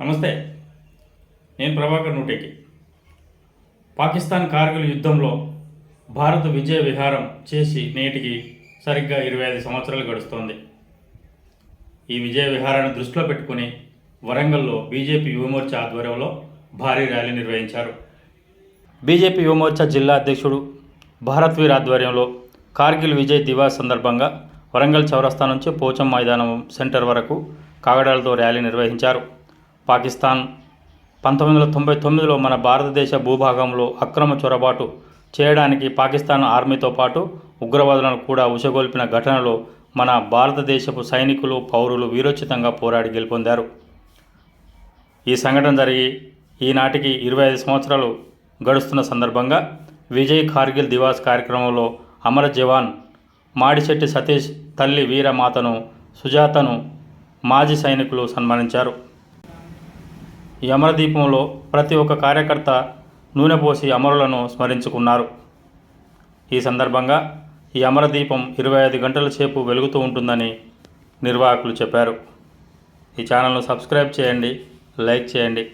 నమస్తే. నేను ప్రభాకర్ నూటేకి పాకిస్తాన్ కార్గిల్ యుద్ధంలో భారత్ విజయ విహారం చేసి నేటికి సరిగ్గా ఇరవై ఐదు సంవత్సరాలు గడుస్తోంది. ఈ విజయ విహారాన్ని దృష్టిలో పెట్టుకుని వరంగల్లో బీజేపీ యువమోర్చా ఆధ్వర్యంలో భారీ ర్యాలీ నిర్వహించారు. బీజేపీ యువమోర్చా జిల్లా అధ్యక్షుడు భారత్ వీర్ ఆధ్వర్యంలో కార్గిల్ విజయ్ దివాస్ సందర్భంగా వరంగల్ చౌరస్తా నుంచి పోచం మైదానం సెంటర్ వరకు కాగడాలతో ర్యాలీ నిర్వహించారు. పాకిస్తాన్. పంతొమ్మిది వందల తొంభై తొమ్మిదిలో మన భారతదేశ భూభాగంలో అక్రమ చొరబాటు చేయడానికి పాకిస్తాన్ ఆర్మీతో పాటు ఉగ్రవాదులను కూడా ఉషగొల్పిన ఘటనలో మన భారతదేశపు సైనికులు పౌరులు వీరోచితంగా పోరాడి గెలుపొందారు. ఈ సంఘటన జరిగి ఈనాటికి ఇరవై ఐదు సంవత్సరాలు గడుస్తున్న సందర్భంగా విజయ్ కార్గిల్ దివాస్ కార్యక్రమంలో అమర జవాన్ మాడిశెట్టి సతీష్ తల్లి వీరమాతను సుజాతను మాజీ సైనికులు సన్మానించారు. ఈ అమరదీపంలో ప్రతి ఒక్క కార్యకర్త నూనె పోసి అమరులను స్మరించుకున్నారు. ఈ సందర్భంగా ఈ అమరదీపం ఇరవై ఐదు గంటల సేపు వెలుగుతూ ఉంటుందని నిర్వాహకులు చెప్పారు. ఈ ఛానల్ను సబ్స్క్రైబ్ చేయండి లైక్ చేయండి.